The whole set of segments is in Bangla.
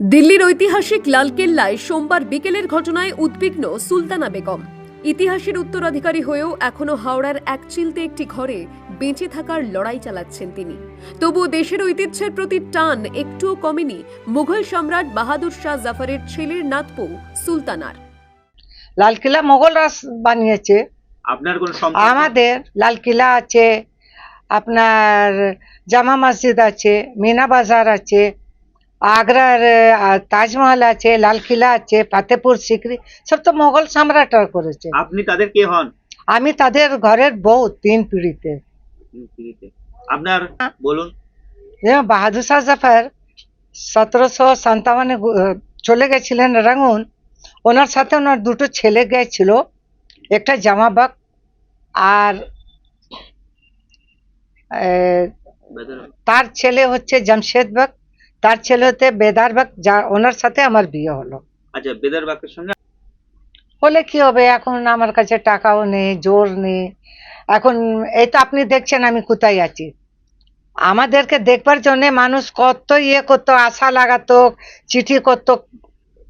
দিল্লির ঐতিহাসিক লালকেল্লায় সোমবার বিকেলের ঘটনায় উদ্বিগ্ন সুলতানা বেগম। ইতিহাসের উত্তরাধিকারী হয়েও এখনও হাওড়ার এক চিলতে একটি ঘরে বেঁচে থাকার লড়াই চালাচ্ছেন তিনি। তবুও দেশের ঐতিহ্যের প্রতি টান একটুও কমেনি মুঘল সম্রাট বাহাদুর শাহ জাফরের ছেলের নাতপো সুলতানার। লালকিল্লা মোগলরা বানিয়েছে। আপনার কোন আমাদের লালকিল্লা আছে আপনার জামা মসজিদ আছে মিনা বাজার আছে আগ্রার তাজমহল আছে লাল কিলা আছে ফাতেপুর সিকরি সব তো মোগল সম্রাটরা করেছে। আপনি তাদের কে হন? আমি তাদের ঘরের বউ তিন পিড়িতে। আপনার বলুন। বাহাদুর শাহ জাফর সতেরোশো সান্তাবনে চলে গেছিলেন রাঙ্গুন। ওনার সাথে ওনার দুটো ছেলে গেছিল একটা জামাবাগ আর তার ছেলে হচ্ছে জামশেদ বাগ তার ছেলে হচ্ছে বেদার বাগ যা ওনার সাথে আমার বিয়ে হলো। আচ্ছা বেদার বাক্যের সঙ্গে হলে কি হবে? এখন আমার কাছে টাকাও নেই জোর নেই। এখন এই তো আপনি দেখছেন আমি কোথায় আছি। আমাদেরকে দেখবার জন্য মানুষ কত ইয়ে করতো আশা লাগাতো চিঠি করতো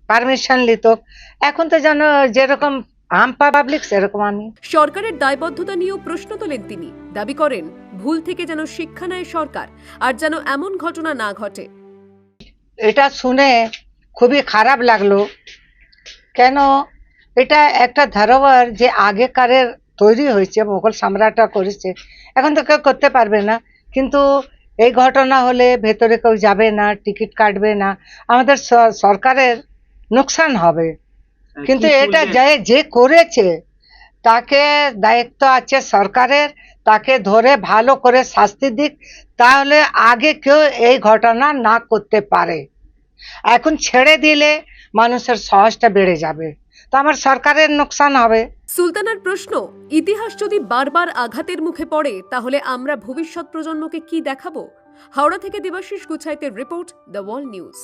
পারমিশন নিত। এখন তো যেন যেরকম আম পাবলিক সেরকম আমি। সরকারের দায়বদ্ধতা নিয়েও প্রশ্ন তোলেন তিনি। দাবি করেন ভুল থেকে যেন শিক্ষা নেয় সরকার আর যেন এমন ঘটনা না ঘটে। এটা শুনে খুবই খারাপ লাগল। কেন? এটা একটা ধারোয়ার যে আগেকারের তৈরি হয়েছে মোগল সম্রাটরা করেছে এখন তো কেউ করতে পারবে না। কিন্তু এই ঘটনা হলে ভেতরে কেউ যাবে না টিকিট কাটবে না। আমাদের স- সরকারের নোকসান হবে। কিন্তু এটা যে যে করেছে তাকে দায়িত্ব আছে সরকারের। তাকে ধরে ভালো করে শাস্তি দিক, তাহলে আগে কেউ এই ঘটনা না করতে পারে। এখন ছেড়ে দিলে মানুষের সাহসটা বেড়ে যাবে। তো আমার সরকারের নোকসান হবে। সুলতানার প্রশ্ন, ইতিহাস যদি বারবার আঘাতের মুখে পড়ে, তাহলে আমরা ভবিষ্যৎ প্রজন্মকে কি দেখাবো? হাওড়া থেকে দেবাশিস গুছাইতের রিপোর্ট, দ্য ওয়াল নিউজ।